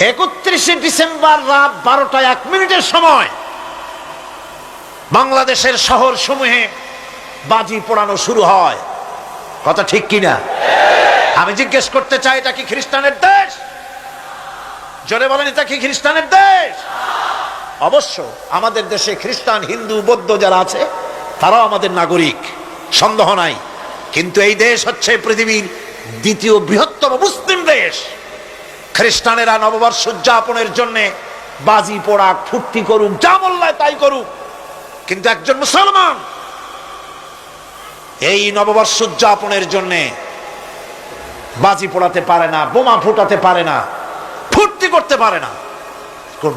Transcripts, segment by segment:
একত্রিশে ডিসেম্বর রাত বারোটা এক মিনিটের সময় বাংলাদেশের শহর সমূহে বাজি পোড়ানো শুরু হয়। কথা ঠিক কিনা? আমি জিজ্ঞেস করতে চাই, এটা কি খ্রিস্টানের দেশ? জোরে বলেন, এটা কি খ্রিস্টানের দেশ? অবশ্য আমাদের দেশে খ্রিস্টান, হিন্দু, বৌদ্ধ যারা আছে, তারাও আমাদের নাগরিক, সন্দেহ নাই। কিন্তু এই দেশ হচ্ছে পৃথিবীর দ্বিতীয় বৃহত্তম মুসলিম দেশ। খ্রিস্টানেরা নববর্ষ উদযাপনের জন্য বাজি পোড়াক ফুর্তি করুক, যা মোল্লায় তাই করুক। কিন্তু একজন মুসলমান এই নববর্ষ উদযাপনের জন্য বাজি পোড়াতে পারে না, বোমা ফুটাতে পারে না, ফুর্তি করতে পারে না।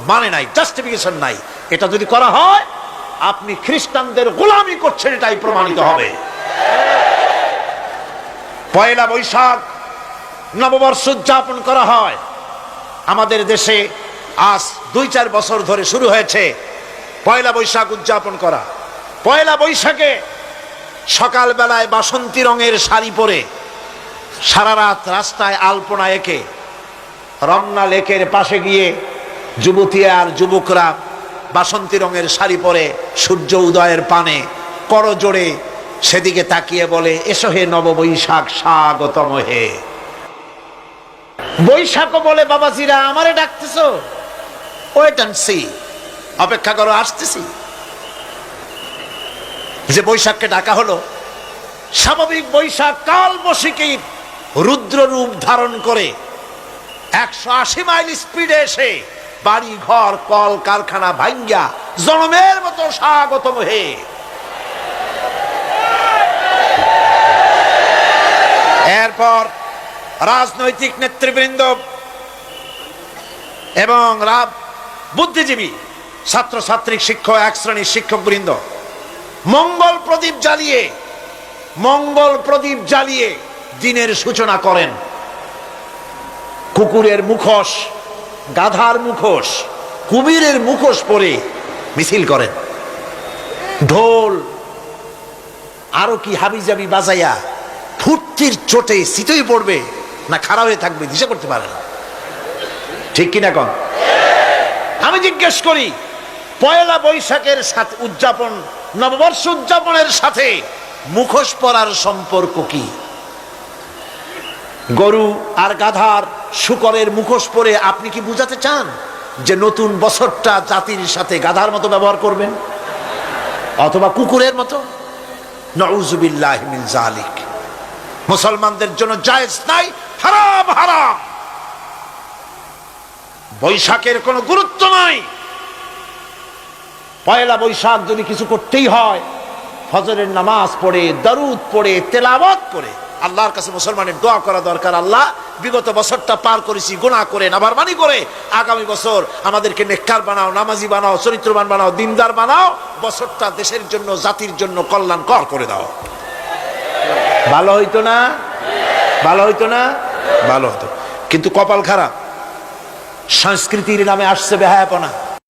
মানে নাই জাস্টিফিকেশন নাই। এটা যদি করা হয়, আপনি খ্রিস্টানদের গোলামি করছেন, এটাই প্রমাণিত হবে। পয়লা বৈশাখ নববর্ষ উদযাপন করা হয়। আমাদের দেশে আজ দুই চার বছর ধরে শুরু হয়েছে পয়লা বৈশাখ উদযাপন করা। পয়লা বৈশাখে সকালবেলায় বাসন্তী রঙের শাড়ি পরে সারা রাত রাস্তায় আলপনা এঁকে রমনা লেকের পাশে গিয়ে যুবতী আর যুবকরা বাসন্তী রঙের শাড়ি পরে সূর্য উদয়ের পানে করজোড়ে সেদিকে তাকিয়ে বলে, এসো হে নববৈশাখ, স্বাগতম হে। বৈশাখ বলে, বাবাজিরা, আমারে ডাকতেছো? Wait and C. অপেক্ষা করো, আসতেছি। যে বৈশাখকে ডাকা হলো, স্বাভাবিক বৈশাখ কাল বসিকীর রুদ্র রূপ ধারণ করে একশো আশি মাইল স্পিডে এসে বাড়ি ঘর কল কারখানা ভাঙ্গা জনমের মতো স্বাগতম হে এরপর রাজনৈতিক নেতৃবৃন্দ এবং বুদ্ধিজীবী, ছাত্রছাত্রী, শিক্ষক এক শ্রেণির শিক্ষক বৃন্দ মঙ্গল প্রদীপ জ্বালিয়ে, মঙ্গল প্রদীপ জ্বালিয়ে দিনের সূচনা করেন। কুকুরের মুখোশ, গাধার মুখোশ, কুমিরের মুখোশ পরে মিছিল করেন। ঢোল, আরও কি হাবিজাবি বাজাইয়া ফুর্তির চোটে শীতই পড়বে। না খারাপ হয়ে থাকবে দিশা করতে পারে না। ঠিক কিনা কন? আমি জিজ্ঞেস করি, পয়লা বৈশাখের সাথে উদযাপন, নববর্ষ উদযাপনের সাথে মুখোশ পরার সম্পর্ক কি? গরু আর গাধার শুকরের মুখোশ পরে আপনি কি বুঝাতে চান যে নতুন বছরটা জাতির সাথে গাধার মতো ব্যবহার করবেন? অথবা কুকুরের মতো? নউজুবিল্লাহ মিন জালিক মুসলমানদের জন্য জায়েজ নাই হারাম হারাম বৈশাখের কোনো গুরুত্ব নাই। পয়লা বৈশাখ যদি কিছু করতেই হয়, ফজরের নামাজ পড়ে, দারুদ পড়ে, তেলাওয়াত করে, আল্লাহর কাছে মুসলমানের দোয়া করা দরকার, আল্লাহ, বিগত বছরটা পার করেছি, গুনাহ করে নাবারমানি করে, আগামী বছর আমাদেরকে নেককার বানাও, নামাজি বানাও, চরিত্রবান বানাও, দিনদার বানাও, বছরটা দেশের জন্য, জাতির জন্য কল্যাণকর করে দাও। ভালো হইতো না? ভালো হইতো না? ভালো হতো। কিন্তু কপাল খারাপ। সংস্কৃতির নামে আসছে বেহায়াপনা।